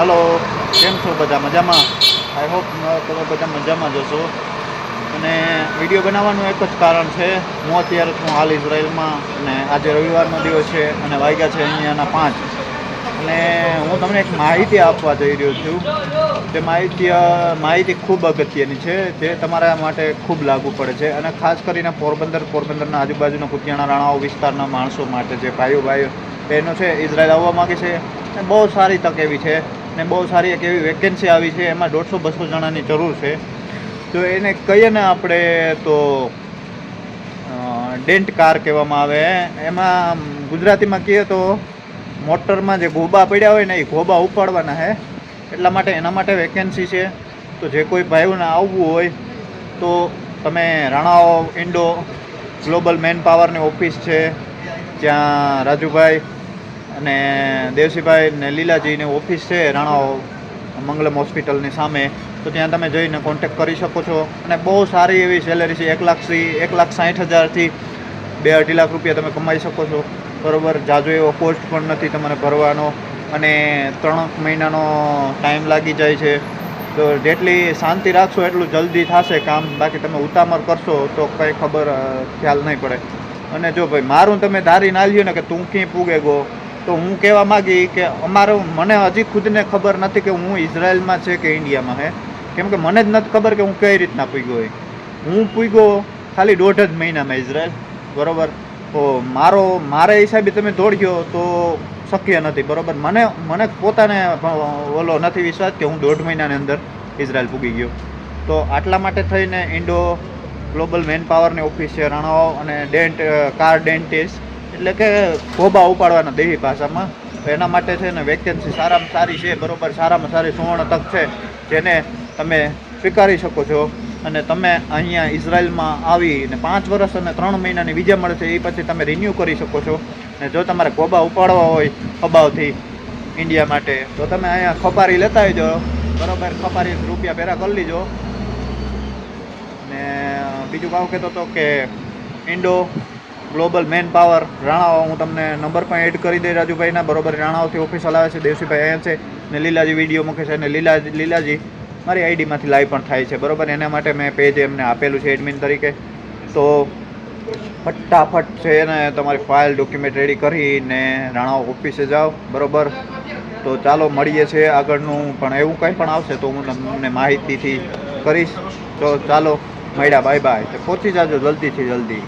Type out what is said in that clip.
Hello, કેમ છો બધા? મજામાં? આઈ હોપ તમે બધા મજામાં જશો અને વીડિયો બનાવવાનું એક જ કારણ છે, હું અત્યારે છું હાલ ઇઝરાયલમાં અને આજે રવિવારનો દિવસ છે અને વાગ્યા છે અહીંયાના પાંચ. અને હું તમને એક માહિતી આપવા જઈ રહ્યો છું તે માહિતી માહિતી ખૂબ અગત્યની છે, જે તમારા માટે ખૂબ લાગુ પડે છે. અને ખાસ કરીને પોરબંદર, પોરબંદરના આજુબાજુના કુતિયાણા રાણાઓ વિસ્તારના માણસો માટે જે ભાઈઓ ભાઈઓ બહેનો છે, ઇઝરાયલ આવવા માગે છે. બહુ સારી તક એવી છે. ને બહુ સારી એક એવી વેકેન્સી આવી છે, એમાં દોઢસો બસો જણાની જરૂર છે. તો એને કહીએ ને આપણે તો ડેન્ટ કાર કહેવામાં આવે. એમાં ગુજરાતીમાં કહીએ તો મોટરમાં જે ગોબા પડ્યા હોય ને એ ગોબા ઉપાડવાના છે એટલા માટે એના માટે વેકેન્સી છે. તો જે કોઈ ભાઈઓને આવવું હોય, તો તમે રાણાઓ, ઇન્ડો, ગ્લોબલ મેન પાવરની ઓફિસ છે. ત્યાં રાજુભાઈ અને દેવસીભાઈ ને લીલાજીની ઓફિસ છે રાણા મંગલમ હોસ્પિટલની સામે. તો ત્યાં તમે જઈને કોન્ટેક કરી શકો છો. અને બહુ સારી એવી સેલેરી છે, એક લાખથી એક લાખ સાઠ હજારથી બે અઢી લાખ રૂપિયા તમે કમાઈ શકો છો. બરોબર, જાજો એવો કોસ્ટ પણ નથી તમારે ભરવાનો. અને ત્રણ મહિનાનો ટાઈમ લાગી જાય છે. તો જેટલી શાંતિ રાખશો એટલું જલ્દી થશે કામ. બાકી તમે ઉતામળ કરશો તો કંઈ ખબર ખ્યાલ નહીં પડે. અને જો ભાઈ, મારું તમે ધારી ના લ્યો ને કે તું ક્યાં પૂગે ગો. તો હું કહેવા માગી કે અમારું મને હજી ખુદને ખબર નથી કે હું ઇઝરાયલમાં છે કે ઇન્ડિયામાં હે. કેમ કે મને જ નથી ખબર કે હું કઈ રીતના પૂગ્યો હોય. હું પૂગ્યો ખાલી દોઢ જ મહિનામાં ઇઝરાયલ, બરાબર? તો મારો, મારા હિસાબે તમે દોડ્યો તો શક્ય નથી, બરાબર? મને મને પોતાને ઓલો નથી વિશ્વાસ કે હું દોઢ મહિનાની અંદર ઇઝરાયલ પૂગી ગયો. તો આટલા માટે થઈને ઇન્ડો ગ્લોબલ મેન પાવરની ઓફિસ છે રણાવ અને ડેન્ટ, કાર ડેન્ટિસ્ટ એટલે કે ખોબા ઉપાડવાના દેહી ભાષામાં. એના માટે છે ને વેકેન્સી સારામાં સારી છે, બરાબર, સારામાં સારી સુવર્ણ તક છે, જેને તમે સ્વીકારી શકો છો. અને તમે અહીંયા ઇઝરાયલમાં આવી ને પાંચ વર્ષ અને ત્રણ મહિનાની વિઝા મળે છે, એ પછી તમે રિન્યૂ કરી શકો છો. ને જો તમારે ખોબા ઉપાડવા હોય અબાવથી ઇન્ડિયા માટે, તો તમે અહીંયા ખપારી લેતા આવજો. બરાબર, ખપારી રૂપિયા ભેરા કરી લીજો. ને બીજું કહું કહેતો હતો કે ઇન્ડો ગ્લોબલ મેન પાવર રાણાઓ હું તમને નંબર પણ એડ કરી દઈ રાજુભાઈના. બરોબર રાણાઓથી ઓફિસ હલાવે છે, દેવસીભાઈ અહીંયા છે ને લીલાજી વીડિયો મૂકે છે અને લીલા લીલાજી મારી આઈડીમાંથી લાઈવ પણ થાય છે, બરોબર? એના માટે મેં પેજ એમને આપેલું છે એડમિન તરીકે. તો ફટાફટ છે ને તમારી ફાઇલ ડોક્યુમેન્ટ રેડી કરીને રાણાઓ ઓફિસે જાઓ, બરોબર? તો ચાલો, મળીએ છીએ આગળનું, પણ એવું કંઈ પણ આવશે તો હું તમને માહિતીથી કરીશ. તો ચાલો, મળ્યા બાય બાય પહોંચી જાજો, જલ્દીથી જલ્દી.